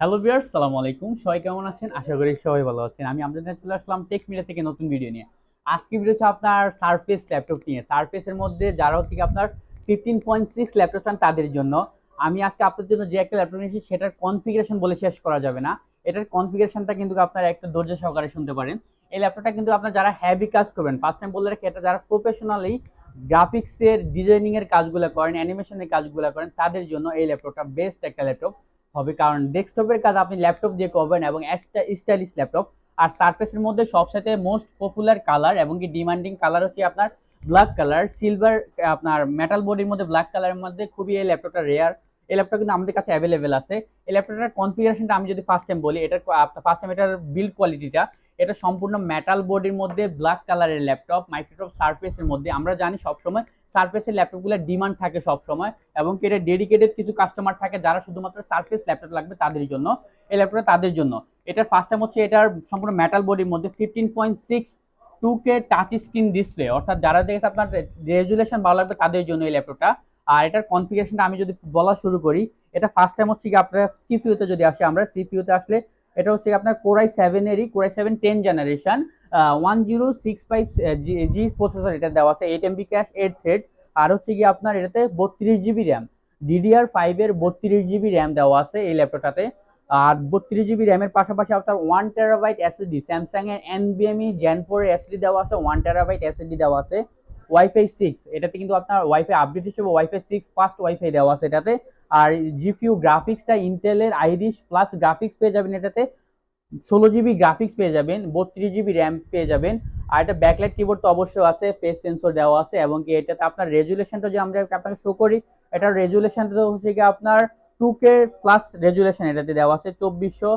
Hello বিয়ার্স সালাম আলাইকুম। সবাই কেমন আছেন? আশা করি সবাই ভালো আছেন। আমি আপনাদের চলে আসলাম টেক মিডিয়া থেকে নতুন ভিডিও নিয়ে। আজকে ভিডিও হচ্ছে আপনার সারফেস ল্যাপটপ নিয়ে। সারফেসের মধ্যে যারা হচ্ছে আপনার ফিফটিন পয়েন্ট সিক্স ল্যাপটপ চান তাদের জন্য, আমি আজকে আপনাদের জন্য যে একটা ল্যাপটপ নিয়েছি, সেটার কনফিগারেশন বলে শেষ করা যাবে না। এটার কনফিগারেশনটা কিন্তু আপনার একটা ধৈর্য সহকারে শুনতে পারেন। এই ল্যাপটপটা কিন্তু আপনার যারা হ্যাভি কাজ করবেন ফার্স্ট টাইম বলে রাখি এটা যারা প্রফেশনালি গ্রাফিক্সের ডিজাইনিং এর কাজগুলো করেন অ্যানিমেশনের কাজগুলো করেন, তাদের জন্য এই ল্যাপটপটা বেস্ট একটা ল্যাপটপ হবে। কারণ ডেস্কটপের কাজ আপনি ল্যাপটপ দিয়ে করবেন এবং স্টাইলিশ ল্যাপটপ আর সারফেসের মধ্যে সবসাথে মোস্ট পপুলার কালার এবং কি ডিমান্ডিং কালার হচ্ছে আপনার ব্ল্যাক কালার সিলভার আপনার মেটাল বডির মধ্যে ব্ল্যাক কালারের মধ্যে খুবই এই ল্যাপটপটা রেয়ার এই ল্যাপটপ কিন্তু আমাদের কাছে অ্যাভেলেবেল আছে। এই ল্যাপটপটার কনফিগারেশনটা আমি যদি ফার্স্ট টাইম বলি, এটার ফার্স্ট টাইম এটার বিল্ড কোয়ালিটিটা এটা সম্পূর্ণ মেটাল বডির মধ্যে ব্ল্যাক কালারের ল্যাপটপ মাইক্রোসফট সারফেসের মধ্যে। আমরা জানি সবসময় সারফেসের ল্যাপটপগুলোর ডিমান্ড থাকে সবসময় এবং কি এটা ডেডিকেটেড কিছু কাস্টমার থাকে যারা শুধুমাত্র সার্ফেস ল্যাপটপ লাগবে তাদের জন্য। এই ল্যাপটপটা তাদের জন্য। এটার ফার্স্ট টাইম হচ্ছে এটার সম্পূর্ণ মেটাল বডির মধ্যে fifteen point six two K touch screen display অর্থাৎ যারা দেখেছে আপনার রেজুলেশন ভালো লাগবে তাদের জন্য এই ল্যাপটপটা আর এটার কনফিগারেশনটা আমি যদি বলা শুরু করি, এটা ফার্স্ট টাইম হচ্ছে কি আপনার সিপিউতে যদি আসে, আমরা সিপিউতে আসলে এটা হচ্ছে আপনার core i সেভেনেরই Core i seven ten generation one zero six five G processor এটা দেওয়া আছে eight MB cache eight thread আর হচ্ছে কি আপনার এটাতে বত্রিশ জিবি র্যাম ডিডিআর ফাইভের বত্রিশ জিবি র্যাম দেওয়া আছে এই ল্যাপটপটাতে, আর বত্রিশ জিবি র্যামের পাশাপাশি আপনার ওয়ান টেরাবাইট এসএসডি স্যামসাং এর এনবিএমই জেন ফোর এসডি দেওয়া আছে ওয়ান টেরাবাইট এসএসডি দেওয়া আছে ওয়াইফাই সিক্স এটাতে কিন্তু আপনার ওয়াইফাই আপডেট হিসেবে ওয়াইফাই সিক্স ফাস্ট ওয়াইফাই দেওয়া আছে এটাতে, আর জিপিউ গ্রাফিক্সটা ইন্টেলের আইরিশ প্লাস গ্রাফিক্স পেয়ে যাবেন এটাতে ষোলো জিবি গ্রাফিক্স পেয়ে যাবেন, বত্রিশ জিবি র্যাম পেয়ে যাবেন। আর এটা ব্যাকলাইট কিবোর্ড তো অবশ্যই আছে পেজ সেন্সর দেওয়া আছে, এবং কি এটাতে আপনার রেজুলেশনটা যে আমরা আপনাকে শো করি, এটার রেজুলেশনটা হচ্ছে কি আপনার টু কে প্লাস রেজুলেশন এটাতে দেওয়া আছে, চব্বিশশো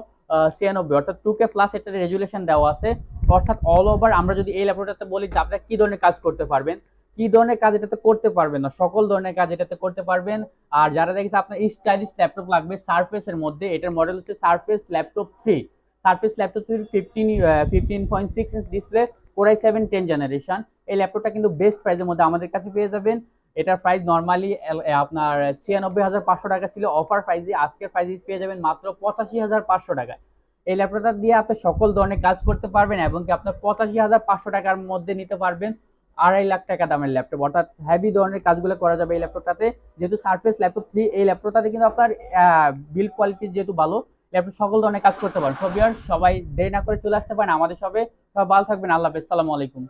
ছিয়ানব্বই, অর্থাৎ টু কে প্লাস এটাতে রেজুলেশন দেওয়া আছে। অর্থাৎ অল ওভার আমরা যদি এই ল্যাপটপটাতে বলি যে আপনারা কি ধরনের কাজ করতে পারবেন? কি ধরনের কাজ এটাতে করতে পারবেন না? সকল ধরনের কাজ এটাতে করতে পারবেন। আর যারা দেখেছে আপনার স্টাইলিশ ল্যাপটপ লাগবে সারফেসের মধ্যে, এটার মডেল হচ্ছে Surface laptop three Surface laptop three fifteen fifteen point six inch display Core i seven ten generation এই ল্যাপটপটা কিন্তু বেস্ট প্রাইসের মধ্যে আমাদের কাছে পেয়ে যাবেন। এটার প্রাইস নর্মালি আপনার ছিয়ানব্বই হাজার পাঁচশো টাকা ছিল। অফার প্রাইসে আজকের প্রাইসে পেয়ে যাবেন মাত্র পঁচাশি হাজার পাঁচশো টাকায়। এই ল্যাপটপটা দিয়ে আপনি সকল ধরনের কাজ করতে পারবেন এবং কি আপনার পঁচাশি হাজার পাঁচশো টাকার মধ্যে নিতে পারবেন আড়াই লাখ টাকা দামের ল্যাপটপ অর্থাৎ হেভি ধরনের কাজগুলো করা যাবে এই ল্যাপটপটাতে যেহেতু সারফেস ল্যাপটপ থ্রি এই ল্যাপটপটাতে কিন্তু আপনার বিল্ড কোয়ালিটি যেহেতু ভালো ল্যাপটপ সকল ধরনের কাজ করতে পারেন। সব সবাই দেরি না করে চলে আসতে পারেন আমাদের সবে সবাই ভালো থাকবেন। আল্লাহ হাফেজ। আলাইকুম।